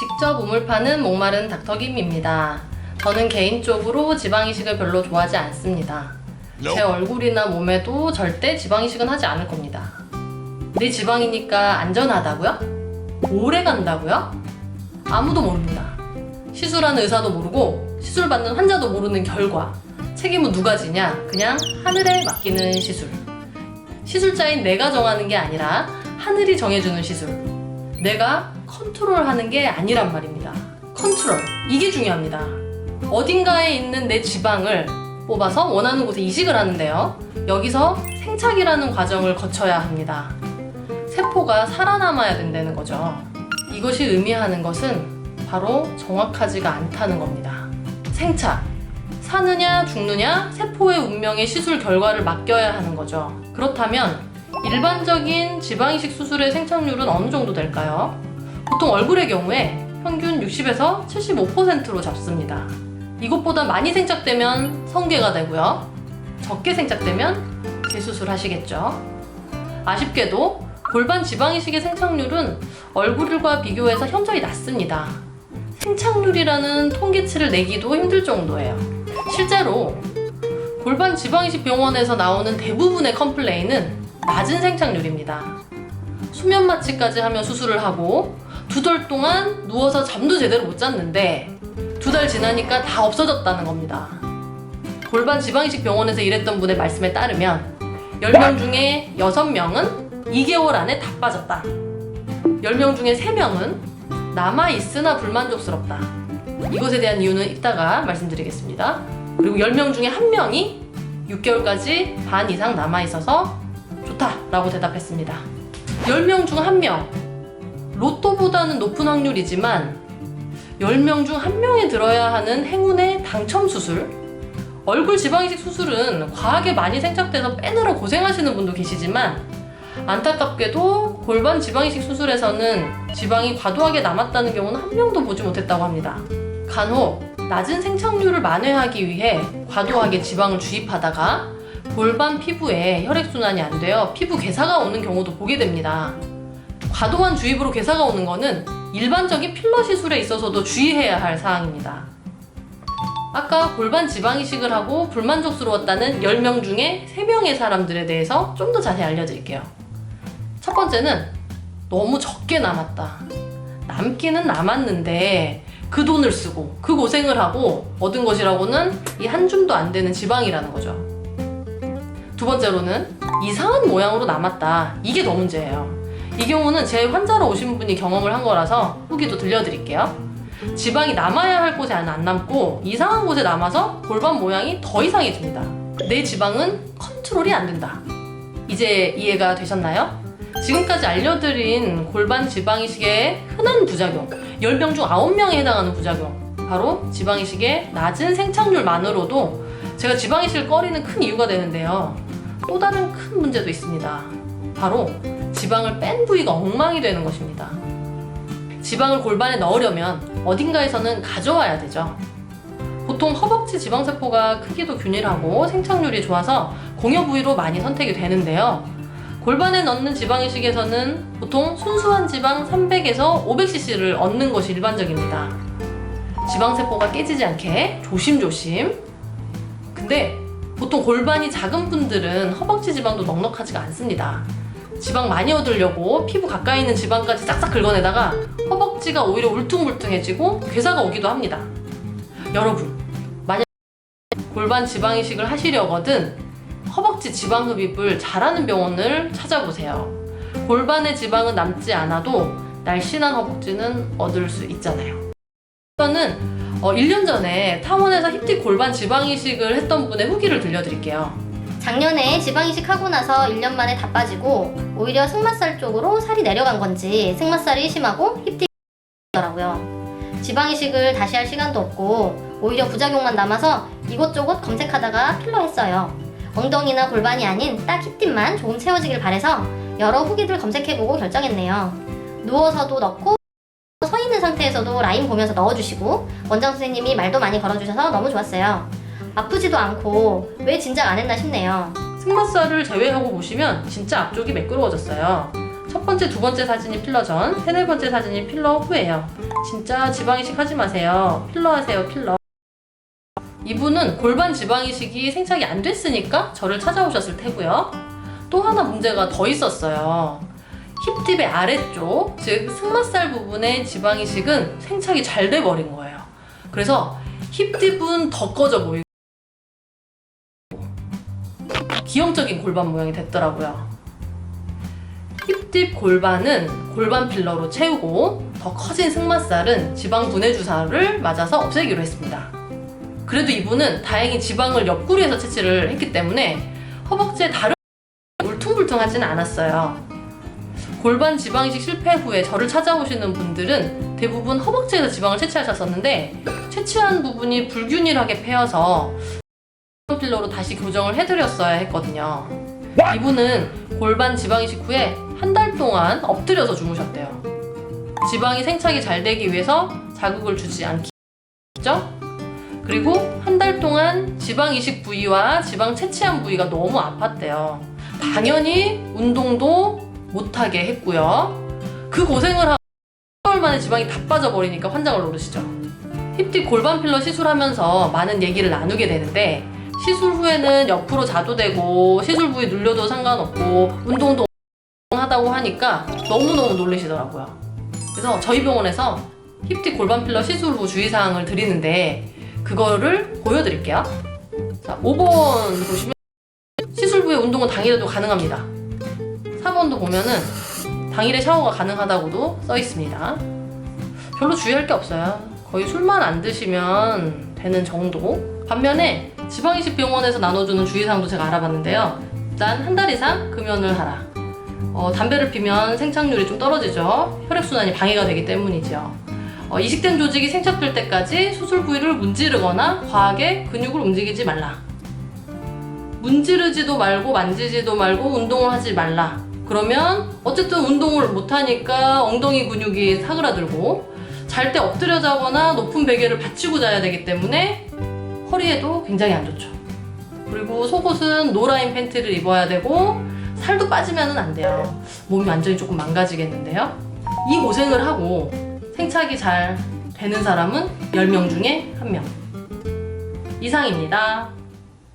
직접 우물 파는 목마른 닥터김입니다. 저는 개인적으로 지방 이식을 별로 좋아하지 않습니다. 제 얼굴이나 몸에도 절대 지방 이식은 하지 않을 겁니다. 내 지방이니까 안전하다고요? 오래 간다고요? 아무도 모릅니다. 시술하는 의사도 모르고 시술 받는 환자도 모르는 결과 책임은 누가 지냐? 그냥 하늘에 맡기는 시술. 시술자인 내가 정하는 게 아니라 하늘이 정해주는 시술. 내가 컨트롤하는 게 아니란 말입니다. 컨트롤. 이게 중요합니다. 어딘가에 있는 내 지방을 뽑아서 원하는 곳에 이식을 하는데요. 여기서 생착이라는 과정을 거쳐야 합니다. 세포가 살아남아야 된다는 거죠. 이것이 의미하는 것은 바로 정확하지가 않다는 겁니다. 생착. 사느냐 죽느냐 세포의 운명의 시술 결과를 맡겨야 하는 거죠. 그렇다면 일반적인 지방이식 수술의 생착률은 어느 정도 될까요? 보통 얼굴의 경우에 평균 60에서 75%로 잡습니다. 이것보다 많이 생착되면 성괴가 되고요. 적게 생착되면 재수술 하시겠죠. 아쉽게도 골반 지방이식의 생착률은 얼굴과 비교해서 현저히 낮습니다. 생착률이라는 통계치를 내기도 힘들 정도예요. 실제로 골반 지방이식 병원에서 나오는 대부분의 컴플레인은 낮은 생착률입니다. 수면 마취까지 하며 수술을 하고 두 달 동안 누워서 잠도 제대로 못 잤는데 두 달 지나니까 다 없어졌다는 겁니다. 골반 지방이식 병원에서 일했던 분의 말씀에 따르면 10명 중에 6명은 2개월 안에 다 빠졌다. 10명 중에 3명은 남아있으나 불만족스럽다. 이것에 대한 이유는 이따가 말씀드리겠습니다. 그리고 10명 중에 1명이 6개월까지 반 이상 남아있어서 좋다라고 대답했습니다. 10명 중 1명. 로또보다는 높은 확률이지만 10명 중 1명이 들어야 하는 행운의 당첨 수술. 얼굴 지방이식 수술은 과하게 많이 생착돼서 빼느라 고생하시는 분도 계시지만 안타깝게도 골반 지방이식 수술에서는 지방이 과도하게 남았다는 경우는 한 명도 보지 못했다고 합니다. 간혹 낮은 생착률을 만회하기 위해 과도하게 지방을 주입하다가 골반 피부에 혈액순환이 안 되어 피부 괴사가 오는 경우도 보게 됩니다. 과도한 주입으로 괴사가 오는 것은 일반적인 필러 시술에 있어서도 주의해야 할 사항입니다. 아까 골반 지방 이식을 하고 불만족스러웠다는 10명 중에 3명의 사람들에 대해서 좀 더 자세히 알려드릴게요. 첫 번째는 너무 적게 남았다. 남기는 남았는데 그 돈을 쓰고 그 고생을 하고 얻은 것이라고는 이 한 줌도 안 되는 지방이라는 거죠. 두 번째로는 이상한 모양으로 남았다. 이게 더 문제예요. 이 경우는 제 환자로 오신 분이 경험을 한 거라서 후기도 들려드릴게요. 지방이 남아야 할 곳에 안 남고 이상한 곳에 남아서 골반 모양이 더 이상해집니다. 내 지방은 컨트롤이 안 된다. 이제 이해가 되셨나요? 지금까지 알려드린 골반 지방이식의 흔한 부작용 10명 중 9명에 해당하는 부작용 바로 지방이식의 낮은 생착률만으로도 제가 지방이식을 꺼리는 큰 이유가 되는데요 또 다른 큰 문제도 있습니다 바로 지방을 뺀 부위가 엉망이 되는 것입니다 지방을 골반에 넣으려면 어딘가에서는 가져와야 되죠 보통 허벅지 지방세포가 크기도 균일하고 생착률이 좋아서 공여 부위로 많이 선택이 되는데요 골반에 넣는 지방이식에서는 보통 순수한 지방 300에서 500cc를 얻는 것이 일반적입니다. 지방세포가 깨지지 않게 조심조심. 근데 보통 골반이 작은 분들은 허벅지 지방도 넉넉하지가 않습니다. 지방 많이 얻으려고 피부 가까이 있는 지방까지 싹싹 긁어내다가 허벅지가 오히려 울퉁불퉁해지고 괴사가 오기도 합니다. 여러분, 만약 골반 지방 이식을 하시려거든 허벅지 지방 흡입을 잘하는 병원을 찾아보세요. 골반의 지방은 남지 않아도 날씬한 허벅지는 얻을 수 있잖아요. 저는 어, 1년 전에 타원에서 힙틱 골반 지방 이식을 했던 분의 후기를 들려드릴게요. 작년에 지방 이식하고 나서 1년 만에 다 빠지고 오히려 승마살 쪽으로 살이 내려간 건지 승마살이 심하고 힙틱더라고요. 지방 이식을 다시 할 시간도 없고 오히려 부작용만 남아서 이곳저곳 검색하다가 필러 했어요. 엉덩이나 골반이 아닌 딱 힙뒷만 조금 채워지길 바래서 여러 후기들 검색해보고 결정했네요. 누워서도 넣고 서 상태에서도 라인 보면서 넣어주시고 원장 선생님이 말도 많이 걸어주셔서 너무 좋았어요. 아프지도 않고 왜 진작 안 했나 싶네요. 승마살을 제외하고 보시면 진짜 앞쪽이 매끄러워졌어요. 첫 번째, 두 번째 사진이 필러 전, 세네 번째 사진이 필러 후예요. 진짜 지방 이식 하지 마세요. 필러 하세요, 필러. 이분은 골반 지방 이식이 생착이 안 됐으니까 저를 찾아오셨을 테고요. 또 하나 문제가 더 있었어요. 힙딥의 아래쪽, 즉 승마살 부분의 지방 이식은 생착이 잘 돼 버린 거예요. 그래서 힙딥은 더 꺼져 보이고 기형적인 골반 모양이 됐더라고요. 힙딥 골반은 골반 필러로 채우고 더 커진 승마살은 지방 분해 주사를 맞아서 없애기로 했습니다. 그래도 이분은 다행히 지방을 옆구리에서 채취를 했기 때문에 허벅지에 다른 울퉁불퉁하지는 않았어요. 골반 지방 이식 실패 후에 저를 찾아오시는 분들은 대부분 허벅지에서 지방을 채취하셨었는데 채취한 부분이 불균일하게 패여서 필러로 다시 교정을 해드렸어야 했거든요. 이분은 골반 지방 이식 후에 한 달 동안 엎드려서 주무셨대요. 지방이 생착이 잘 되기 위해서 자극을 주지 않겠죠? 그리고 한 달 동안 지방 이식 부위와 지방 채취한 부위가 너무 아팠대요. 당연히 운동도 못하게 했고요. 그 고생을 하고 10개월 만에 지방이 다 빠져버리니까 환장을 노르시죠. 힙딥 골반 필러 시술하면서 많은 얘기를 나누게 되는데 시술 후에는 옆으로 자도 되고 시술 부위 눌려도 상관없고 운동도 하다고 하니까 너무너무 놀라시더라고요. 그래서 저희 병원에서 힙딥 골반 필러 시술 후 주의사항을 드리는데 그거를 보여드릴게요. 자, 5번 보시면 시술 후에 운동은 당일에도 가능합니다. 4번도 보면은 당일에 샤워가 가능하다고도 써 있습니다. 별로 주의할 게 없어요. 거의 술만 안 드시면 되는 정도. 반면에 지방이식 병원에서 나눠주는 주의사항도 제가 알아봤는데요. 일단 한 달 이상 금연을 하라. 어, 담배를 피면 생착률이 좀 떨어지죠. 혈액순환이 방해가 되기 때문이죠. 어, 이식된 조직이 생착될 때까지 수술 부위를 문지르거나 과하게 근육을 움직이지 말라. 문지르지도 말고 만지지도 말고 운동을 하지 말라. 그러면 어쨌든 운동을 못하니까 엉덩이 근육이 사그라들고 잘 때 엎드려 자거나 높은 베개를 받치고 자야 되기 때문에 허리에도 굉장히 안 좋죠. 그리고 속옷은 노라인 팬티를 입어야 되고 살도 빠지면 안 돼요. 몸이 완전히 조금 망가지겠는데요. 이 고생을 하고 생착이 잘 되는 사람은 10명 중에 1명. 이상입니다.